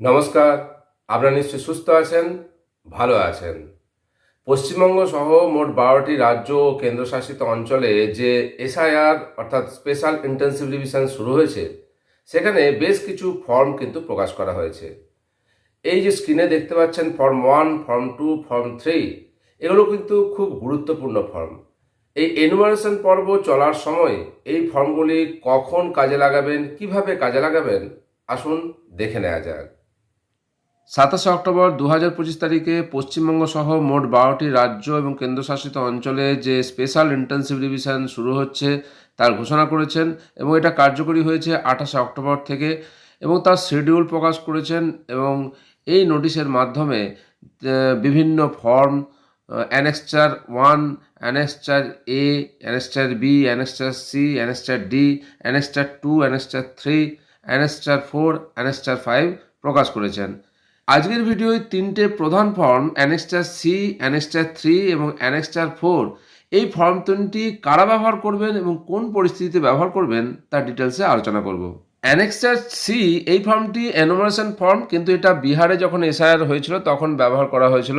নমস্কার, আপনারা নিশ্চয়ই সুস্থ আছেন, ভালো আছেন। পশ্চিমবঙ্গ সহ মোট বারোটি রাজ্য ও কেন্দ্রশাসিত অঞ্চলে যে এসআইআর অর্থাৎ স্পেশাল ইন্টেন্সিভ রিভিশন শুরু হয়েছে, সেখানে বেশ কিছু ফর্ম কিন্তু প্রকাশ করা হয়েছে। এই যে স্ক্রিনে দেখতে পাচ্ছেন form one, form two, form three, এগুলো কিন্তু খুব গুরুত্বপূর্ণ ফর্ম। এই এনুমারেশন পর্ব চলার সময় এই ফর্মগুলি কখন কাজে লাগাবেন, কীভাবে কাজে লাগাবেন, আসুন দেখে নেওয়া যাক। সাতাশে অক্টোবর দু হাজার পঁচিশ তারিখে পশ্চিমবঙ্গ সহ মোট বারোটি রাজ্য এবং কেন্দ্রশাসিত অঞ্চলে যে স্পেশাল ইন্টেন্সিভ রিভিশন শুরু হচ্ছে তার ঘোষণা করেছেন এবং এটা কার্যকরী হয়েছে আঠাশে অক্টোবর থেকে এবং তার শিডিউল প্রকাশ করেছেন এবং এই নোটিশের মাধ্যমে বিভিন্ন form annexure one, annexure A, annexure B, annexure C, annexure D, annexure two, annexure three, annexure four, annexure five প্রকাশ করেছেন। আজকের ভিডিওয় তিনটে প্রধান form annexure C annexure three এবং অ্যানেক্সচার ফোর এই ফর্ম তিনটি কারা ব্যবহার করবেন এবং কোন পরিস্থিতিতে ব্যবহার করবেন তার ডিটেলসে আলোচনা করব। অ্যানেক্সচার সি এই ফর্মটি এনোমারেশন ফর্ম কিন্তু এটা বিহারে যখন এসআইআর হয়েছিল তখন ব্যবহার করা হয়েছিল।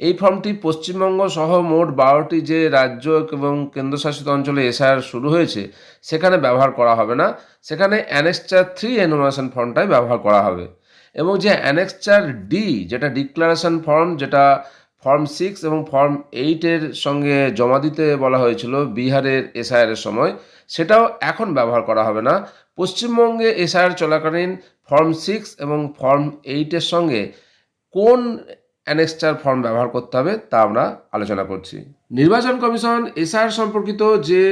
এই ফর্মটি পশ্চিমবঙ্গ সহ মোট বারোটি যে রাজ্য এবং কেন্দ্রশাসিত অঞ্চলে এসআইআর শুরু হয়েছে, সেখানে ব্যবহার করা হবে না। সেখানে অ্যানেক্সচার থ্রি এনোমারেশন ফর্মটাই ব্যবহার করা হবে। এবং যে অ্যানেক্সচার ডি যেটা ডিক্লারেশন ফর্ম যেটা ফর্ম সিক্স এবং ফর্ম এইটের সঙ্গে জমা দিতে বলা হয়েছিল বিহারের এসআইআর এর সময়, সেটাও এখন ব্যবহার করা হবে না। পশ্চিমবঙ্গে এসআইআর চলাকালীন ফর্ম সিক্স এবং ফর্ম এইটের সঙ্গে কোন অ্যানেক্সচার ফর্ম ব্যবহার করতে হবে, তা আমরা আলোচনা করছি। নির্বাচন কমিশন এসআইআর সম্পর্কিত যে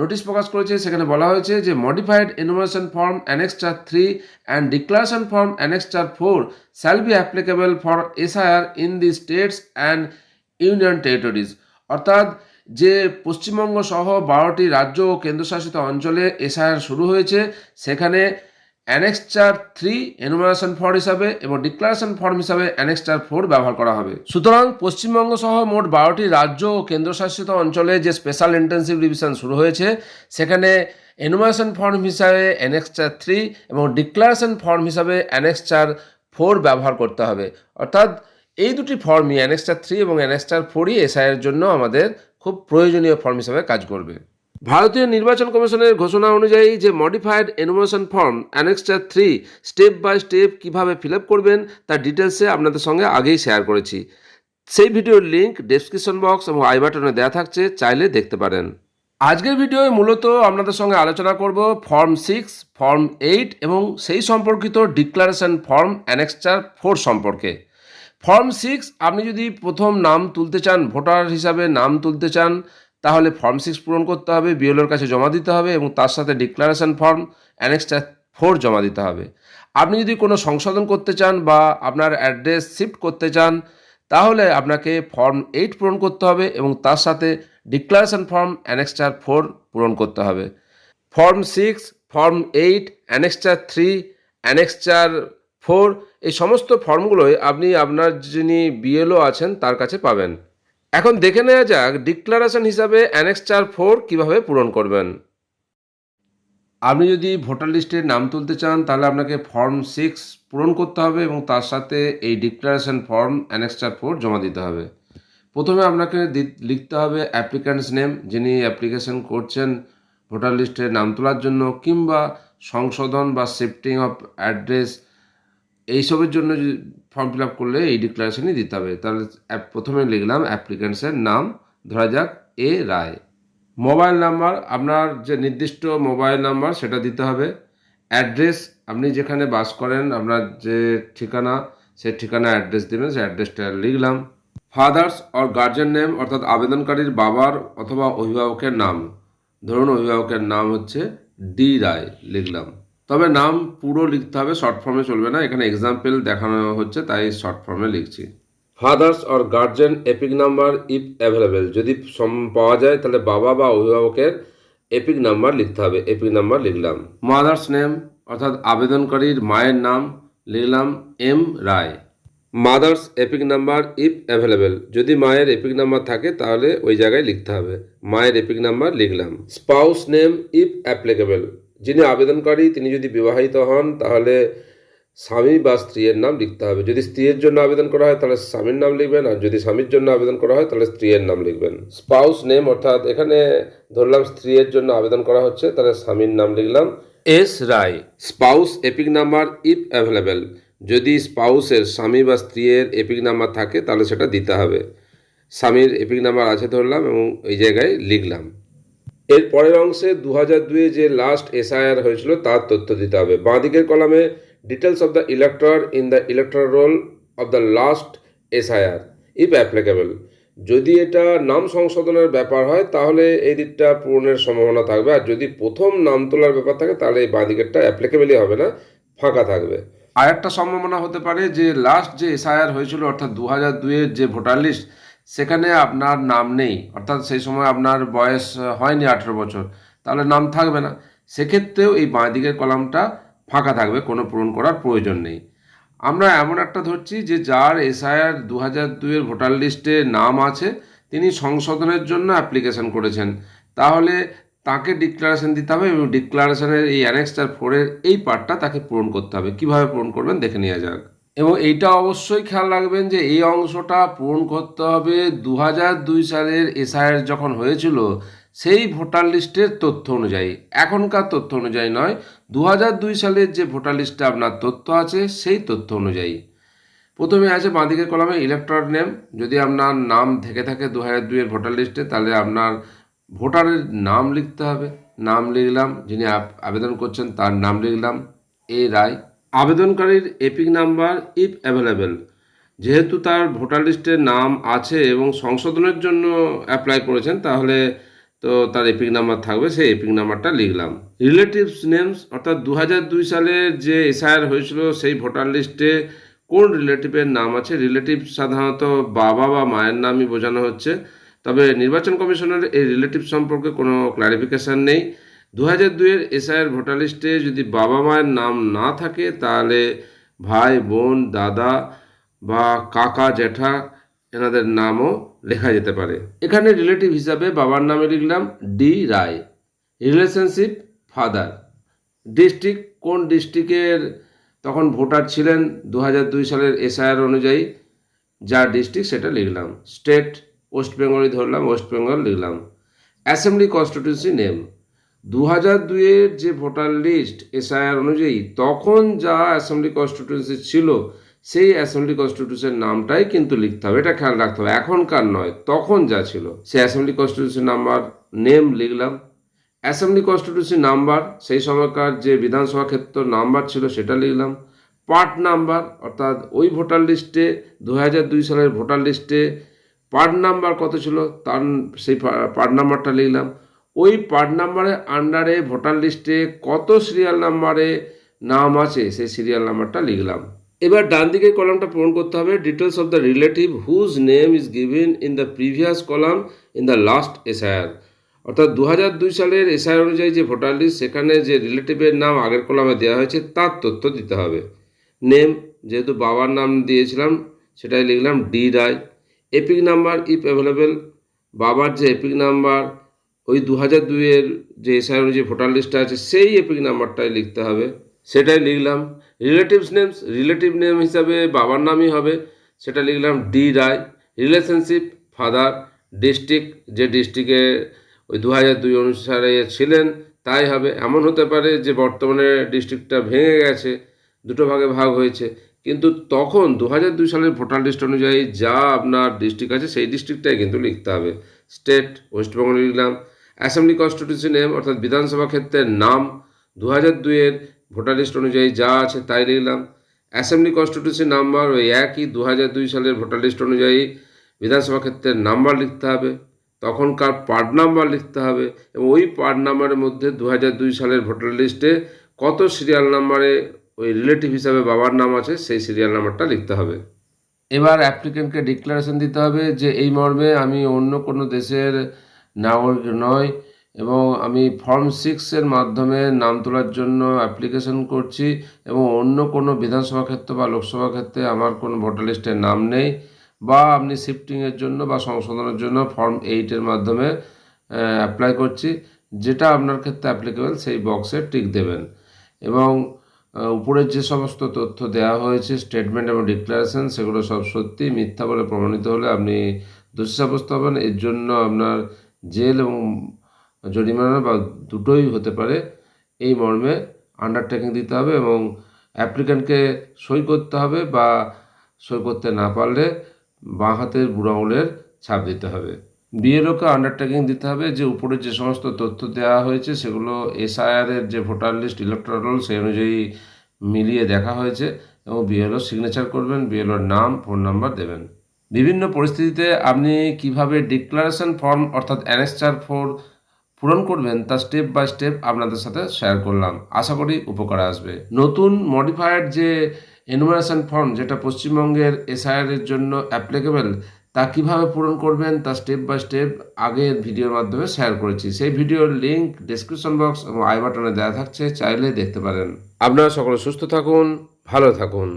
নোটিশ প্রকাশ করেছে, সেখানে বলা হয়েছে যে modified enumeration form annexure three and declaration form annexure four shall be applicable for SIR in the states and union territories অর্থাৎ যে পশ্চিমবঙ্গ সহ বারোটি রাজ্য ও কেন্দ্রশাসিত অঞ্চলে এসআইআর শুরু হয়েছে, সেখানে অ্যানেক্সচার থ্রি এনুমারেশন ফর্ম হিসাবে এবং ডিক্লারেশন ফর্ম হিসাবে অ্যানেক্সচার ফোর ব্যবহার করা হবে। সুতরাং পশ্চিমবঙ্গ সহ মোট বারোটি রাজ্য ও কেন্দ্রশাসিত অঞ্চলে যে স্পেশাল ইন্টেন্সিভ রিভিশন শুরু হয়েছে, সেখানে এনুমারেশন ফর্ম হিসাবে অ্যানেক্সচার থ্রি এবং ডিক্লারেশন ফর্ম হিসাবে অ্যানেক্সচার ফোর ব্যবহার করতে হবে। অর্থাৎ এই দুটি ফর্মই অ্যানেক্সচার থ্রি এবং অ্যানেক্সচার ফোরই এসআইয়ের জন্য আমাদের খুব প্রয়োজনীয় ফর্ম হিসাবে কাজ করবে। ভারতীয় নির্বাচন কমিশনের ঘোষণা অনুযায়ী যে modified enumeration form annexure three step by step কীভাবে ফিল করবেন, তার ডিটেলসে আপনাদের সঙ্গে আগেই শেয়ার করেছি। সেই ভিডিওর লিঙ্ক ডেসক্রিপশন বক্স এবং আই বাটনে দেওয়া থাকছে, চাইলে দেখতে পারেন। আজকের ভিডিওয় মূলত আপনাদের সঙ্গে আলোচনা করব ফর্ম সিক্স ফর্ম এইট এবং সেই সম্পর্কিত ডিক্লারেশন ফর্ম অ্যানেক্সচার ফোর সম্পর্কে। ফর্ম সিক্স আপনি যদি প্রথম নাম তুলতে চান, ভোটার হিসাবে নাম তুলতে চান তাহলে ফর্ম সিক্স পূরণ করতে হবে বিএলওর কাছে জমা দিতে হবে এবং তার সাথে ডিক্লারেশন ফর্ম অ্যানেক্সচার ফোর জমা দিতে হবে। আপনি যদি কোনো সংশোধন করতে চান বা আপনার অ্যাড্রেস শিফট করতে চান, তাহলে আপনাকে ফর্ম এইট পূরণ করতে হবে এবং তার সাথে ডিক্লারেশন ফর্ম অ্যানেক্সচার ফোর পূরণ করতে হবে। Form six form eight annexure three annexure four এই সমস্ত ফর্মগুলোই আপনি আপনার যিনি বিএলও আছেন, তার কাছে পাবেন। এখন দেখে নেওয়া যাক ডিক্লারেশন হিসাবে অ্যানেক্স চার ফোর কীভাবে পূরণ করবেন। আপনি যদি ভোটার লিস্টে নাম তুলতে চান, তাহলে আপনাকে ফর্ম সিক্স পূরণ করতে হবে এবং তার সাথে এই ডিক্লারেশন ফর্ম অ্যানেক্স চার ফোর জমা দিতে হবে। প্রথমে আপনাকে লিখতে হবে অ্যাপ্লিক্যান্টস নেম, যিনি অ্যাপ্লিকেশন করছেন ভোটার লিস্টে নাম তোলার জন্য, কিংবা সংশোধন বা শিফটিং অফ অ্যাড্রেস, এইসবের জন্য ফর্ম ফিল আপ করলে এই ডিক্লারেশনই দিতে হবে। তাহলে প্রথমে লিখলাম অ্যাপ্লিক্যান্টসের নাম, ধরা যাক এ রায়। মোবাইল নাম্বার আপনার যে নির্দিষ্ট মোবাইল নাম্বার সেটা দিতে হবে। অ্যাড্রেস আপনি যেখানে বাস করেন, আপনার যে ঠিকানা সেই ঠিকানা অ্যাড্রেস দেবেন, সেই অ্যাড্রেসটা লিখলাম। ফাদার্স অর গার্জেন নেম অর্থাৎ আবেদনকারীর বাবার অথবা অভিভাবকের নাম। ধরুন অভিভাবকের নাম হচ্ছে ডি রায়, লিখলাম। তবে নাম পুরো লিখতে হবে শর্ট ফর্মে চলবে না। এখানে এক্সাম্পল দেখানো হচ্ছে, তাই শর্ট ফর্মে লিখছি। Father's or guardian EPIC number if available যদি পাওয়া যায়, তাহলে বাবা বা অভিভাবকের এপিক নাম্বার লিখতে হবে। এপিক নাম্বার লিখলাম। মাদার্স নেম অর্থাৎ আবেদনকারীর মায়ের নাম লিখলাম M Roy. Mother's EPIC number if available যদি মায়ের এপিক নাম্বার থাকে, তাহলে ওই জায়গায় লিখতে হবে। মায়ের এপিক নাম্বার লিখলাম। স্পাউস নেম ইফ অ্যাপ্লিকেবল যিনি আবেদনকারী, তিনি যদি বিবাহিত হন, তাহলে স্বামী বা স্ত্রীর নাম লিখতে হবে। যদি স্ত্রীর জন্য আবেদন করা হয়, তাহলে স্বামীর নাম লিখবেন, আর যদি স্বামীর জন্য আবেদন করা হয়, তাহলে স্ত্রীর নাম লিখবেন। স্পাউস নেম, অর্থাৎ এখানে ধরলাম স্ত্রীর জন্য আবেদন করা হচ্ছে, তাহলে স্বামীর নাম লিখলাম S Roy. Spouse EPIC number, if available. যদি স্পাউসের স্বামী বা স্ত্রীর এপিক নাম্বার থাকে, তাহলে সেটা দিতে হবে। স্বামীর এপিক নাম্বার আছে ধরলাম এবং এই জায়গায় লিখলাম। এর পরের অংশে দু হাজার দুয়ে যে লাস্ট এসআইআর হয়েছিল, তার তথ্য দিতে হবে। বাঁদিকের কলামে details of the elector in the electoral roll of the last SIR if applicable যদি এটা নাম সংশোধনের ব্যাপার হয়, তাহলে এই দিকটা পূরণের সম্ভাবনা থাকবে। আর যদি প্রথম নাম তোলার ব্যাপার থাকে, তাহলে এই বাঁদিকেরটা অ্যাপ্লিকেবলই হবে না, ফাঁকা থাকবে। আর একটা সম্ভাবনা হতে পারে যে লাস্ট যে এসআইআর হয়েছিল, অর্থাৎ দু হাজার দুইয়ের যে ভোটার লিস্ট সেখানে আপনার নাম নেই, অর্থাৎ সেই সময় আপনার বয়স হয়নি আঠেরো বছর, তাহলে নাম থাকবে না। সেক্ষেত্রেও এই বাঁ দিকের কলামটা ফাঁকা থাকবে, কোনো পূরণ করার প্রয়োজন নেই। আমরা এমন একটা ধরছি যে যার এসআইআর দু হাজার দুইয়ের ভোটার লিস্টে নাম আছে, তিনি সংশোধনের জন্য অ্যাপ্লিকেশন করেছেন। তাহলে তাকে ডিক্লারেশন দিতে হবে এবং ডিক্লারেশনের এই অ্যানেক্সটার ফোরের এই পার্টটা তাকে পূরণ করতে হবে। কীভাবে পূরণ করবেন দেখে নেওয়া যাক। এবং এইটা অবশ্যই খেয়াল রাখবেন যে এই অংশটা পূরণ করতে হবে দু দুই সালের এসআইআর যখন হয়েছিল, সেই ভোটার লিস্টের তথ্য অনুযায়ী। এখনকার তথ্য অনুযায়ী নয় দু দুই সালের যে ভোটার লিস্টে আপনার তথ্য আছে, সেই তথ্য অনুযায়ী। প্রথমে আছে বাঁদিকের কলামে ইলেকট্রন নেম যদি আপনার নাম থেকে থাকে দু হাজার দুইয়ের ভোটার লিস্টে, তাহলে আপনার ভোটারের নাম লিখতে হবে। নাম লিখলাম, যিনি আবেদন করছেন তার নাম লিখলাম, এ রায়। আবেদনকারীর এপিক নাম্বার ইফ অ্যাভেলেবেল। যেহেতু তার ভোটার লিস্টে নাম আছে এবং সংশোধনের জন্য অ্যাপ্লাই করেছেন, তাহলে তো তার এপিক নাম্বার থাকবে, সেই এপিক নাম্বারটা লিখলাম। রিলেটিভস নেমস, অর্থাৎ দু দুই সালের যে এসআইআর হয়েছিল, সেই ভোটার লিস্টে কোন রিলেটিভের নাম আছে? রিলেটিভ সাধারণত বাবা বা মায়ের নামই বোঝানো হচ্ছে। তবে নির্বাচন কমিশনের এই রিলেটিভ সম্পর্কে কোনো ক্লারিফিকেশান নেই। দু হাজার দুইয়ের এসআইয়ের ভোটার লিস্টে যদি বাবা মায়ের নাম না থাকে, তাহলে ভাই, বোন, দাদা বা কাকা, জ্যাঠা এনাদের নামও লেখা যেতে পারে। এখানে রিলেটিভ হিসাবে বাবার নামে লিখলাম D Ray. Relationship father district কোন ডিস্ট্রিক্টের তখন ভোটার ছিলেন দু হাজার দুই সালের এসআইআর অনুযায়ী, যা ডিস্ট্রিক্ট সেটা লিখলাম। স্টেট ওয়েস্ট বেঙ্গলই ধরলাম ওয়েস্ট বেঙ্গল লিখলাম। অ্যাসেম্বলি কনস্টিটিউন্সি নেম দু হাজার দুইয়ের যে ভোটার লিস্ট এসআইআর অনুযায়ী তখন যা অ্যাসেম্বলি কনস্টিটিউন্সি ছিল, সেই অ্যাসেম্বলি কনস্টিটিউশন নামটাই কিন্তু লিখতে হবে। এটা খেয়াল রাখতে হবে। এখনকার নয়, তখন যা ছিল, সেই অ্যাসেম্বলি কনস্টিটিউশন নাম্বার নেম লিখলাম। অ্যাসেম্বলি কনস্টিটিউশন নাম্বার, সেই সময়কার যে বিধানসভা ক্ষেত্র নাম্বার ছিল, সেটা লিখলাম। পার্ট নাম্বার, অর্থাৎ ওই ভোটার লিস্টে দু হাজার দুই সালের ভোটার লিস্টে পার্ট নাম্বার কত ছিল, তার সেই পার্ট নাম্বারটা লিখলাম। ওই পার্ট নাম্বারের আন্ডারে ভোটার লিস্টে কত সিরিয়াল নাম্বারে নাম আছে, সেই সিরিয়াল নাম্বারটা লিখলাম। এবার ডান দিকের কলামটা পূরণ করতে হবে। Details of the relative whose name is given in the previous column in the last SIR অর্থাৎ দু দুই সালের এসআই অনুযায়ী যে ভোটার লিস্ট সেখানে যে রিলেটিভের নাম আগের কলামে দেওয়া হয়েছে, তার তথ্য দিতে হবে। নেম যেহেতু বাবার নাম দিয়েছিলাম, সেটাই লিখলাম D Ray EPIC number if available বাবার যে এপিক নাম্বার ওই দু হাজার দুইয়ের যে এসআই অনুযায়ী ভোটার লিস্টে আছে, সেই এপিক নাম্বারটাই লিখতে হবে। সেটাই লিখলাম। রিলেটিভস নেমস রিলেটিভ নেম হিসাবে বাবার নামই হবে। সেটা লিখলাম D Ray. Relationship father district যে ডিস্ট্রিক্টে ওই দু হাজার দুই অনুসারে ছিলেন, তাই হবে। এমন হতে পারে যে বর্তমানে ডিস্ট্রিক্টটা ভেঙে গেছে, দুটো ভাগে ভাগ হয়েছে। কিন্তু তখন দু হাজার দুই সালের ভোটার লিস্ট অনুযায়ী যা আপনার ডিস্ট্রিক্ট আছে, সেই ডিস্ট্রিক্টটাই কিন্তু লিখতে হবে। স্টেট ওয়েস্টবেঙ্গল লিখলাম। অ্যাসেম্বলি কনস্টিটিউশন নেম অর্থাৎ বিধানসভা ক্ষেত্রের নাম দু হাজার দুইয়ের ভোটার লিস্ট অনুযায়ী যা আছে তাই লিখলাম। অ্যাসেম্বলি কনস্টিটিউশন নাম্বার ওই একই দু হাজার দুই সালের ভোটার লিস্ট অনুযায়ী বিধানসভা ক্ষেত্রের নাম্বার লিখতে হবে। তখনকার পার্ট নাম্বার লিখতে হবে এবং ওই পার্ট নাম্বারের মধ্যে দু দুই সালের ভোটার লিস্টে কত সিরিয়াল নাম্বারে ওই রিলেটিভ হিসাবে বাবার নাম আছে সেই সিরিয়াল নাম্বারটা লিখতে হবে। এবার অ্যাপ্লিকেন্টকে ডিক্লারেশন দিতে হবে যে এই মর্মে আমি অন্য কোনো দেশের নাগরিক নয় এবং আমি ফর্ম সিক্সের মাধ্যমে নাম তোলার জন্য অ্যাপ্লিকেশন করছি এবং অন্য কোনো বিধানসভা ক্ষেত্র বা লোকসভা ক্ষেত্রে আমার কোনো ভোটার লিস্টে নাম নেই বা আপনি শিফটিংয়ের জন্য বা সংশোধনের জন্য ফর্ম এইটের মাধ্যমে অ্যাপ্লাই করছি, যেটা আপনার ক্ষেত্রে অ্যাপ্লিকেবল সেই বক্সে টিক দেবেন। এবং উপরের যে সমস্ত তথ্য দেওয়া হয়েছে স্টেটমেন্ট এবং ডিক্লারেশন সেগুলো সব সত্যি মিথ্যা বলে প্রমাণিত হলে আপনি দোষী সাব্যস্ত হবেন। এর জন্য আপনার জেল এবং জরিমানা বা দুটোই হতে পারে, এই মর্মে আন্ডারটেকিং দিতে হবে এবং অ্যাপ্লিক্যান্টকে সই করতে হবে বা সই করতে না পারলে বাঁ হাতের বুড়ো আঙুলের ছাপ দিতে হবে। বিএলওকে আন্ডারটেকিং দিতে হবে যে উপরে যে সমস্ত তথ্য দেওয়া হয়েছে সেগুলো এসআইআরের যে ভোটার লিস্ট ইলেকট্রাল সেই অনুযায়ী মিলিয়ে দেখা হয়েছে এবং বিএলও সিগনেচার করবেন, বিএলওর নাম, ফোন নাম্বার দেবেন। বিভিন্ন পরিস্থিতিতে আপনি কীভাবে ডিক্লারেশন ফর্ম অর্থাৎ অ্যানেক্সার ফোর পূরণ করবেন, তা স্টেপ বাই স্টেপ আপনাদের সাথে শেয়ার করলাম। আশা করি উপকারে আসবে। নতুন মডিফাইড যে এনুমারেশন ফর্ম যেটা পশ্চিমবঙ্গের এসআইআর এর জন্য অ্যাপ্লিকেবল তা কীভাবে পূরণ করবেন, তা স্টেপ বাই স্টেপ আগের ভিডিওর মাধ্যমে শেয়ার করেছি। সেই ভিডিওর লিংক ডেসক্রিপশন বক্স এবং আই বাটনে দেওয়া থাকছে, চাইলে দেখতে পারেন। আপনারা সকলে সুস্থ থাকুন, ভালো থাকুন।